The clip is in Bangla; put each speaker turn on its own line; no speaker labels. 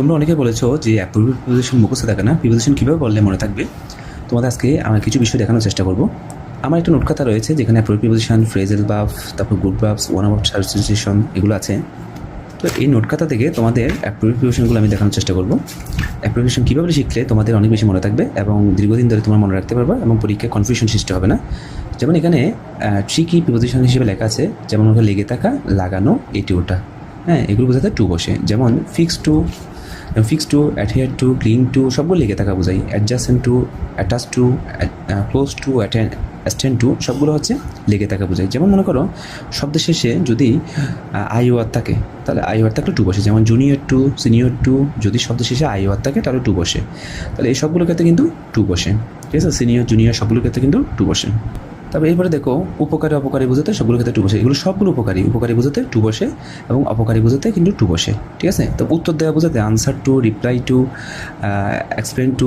তোমরা অনেকে বলেছ যে প্রিপোজিশন মুখস্থ থাকে না। প্রিপোজিশন কীভাবে বললে মনে থাকবে? তোমাদের আজকে আমরা কিছু বিষয় দেখানোর চেষ্টা করব। আমার একটা নোট খাতা রয়েছে যেখানে প্রিপোজিশন ফ্রেজেল বাফ, তারপর good verbs, one of substitution এগুলো আছে। তো এই নোট খাতা থেকে তোমাদের অ্যাপ্রিভিয়েশনগুলো আমি দেখানোর চেষ্টা করব। অ্যাপ্রিভিয়েশন কীভাবে শিখলে তোমাদের অনেক বেশি মনে থাকবে এবং দীর্ঘদিন ধরে তোমার মনে রাখতে পারবে এবং পরীক্ষায় কনফিউশন সৃষ্টি হবে না। যেমন এখানে থ্রি কি প্রিপোজিশন হিসেবে লেখা আছে, যেমন ওখানে লেগে থাকা, লাগানো, এটি ওটা হ্যাঁ এগুলো বোঝাতে টু বসে। যেমন fix to fix to adhere to cling to সবগুলো লেগে থাকা বোঝাই। Adjacent to attach to close to attend to সবগুলো হচ্ছে লেগে থাকা বোঝাই। যেমন মনে করো, শব্দের শেষে যদি আই ওয়ার থাকে, তাহলে আই ওয়ার থাকলে টু বসে। যেমন জুনিয়র টু সিনিয়র টু যদি শব্দের শেষে আই ওয়ার থাকে, তাহলে টু বসে। তাহলে এই সবগুলোর ক্ষেত্রে কিন্তু টু বসে। ঠিক আছে? সিনিয়র জুনিয়র সবগুলোর ক্ষেত্রে কিন্তু টু বসে। তবে এরপরে দেখো, উপকারী অপকারী বুঝতে সবগুলো ক্ষেত্রে টু বসে। এগুলো সবগুলো উপকারী। উপকারী বুঝতে টু বসে এবং অপকারী বুঝতে কিন্তু টু বসে। ঠিক আছে? তো উত্তর দেওয়া বুঝাতে answer to reply to explain to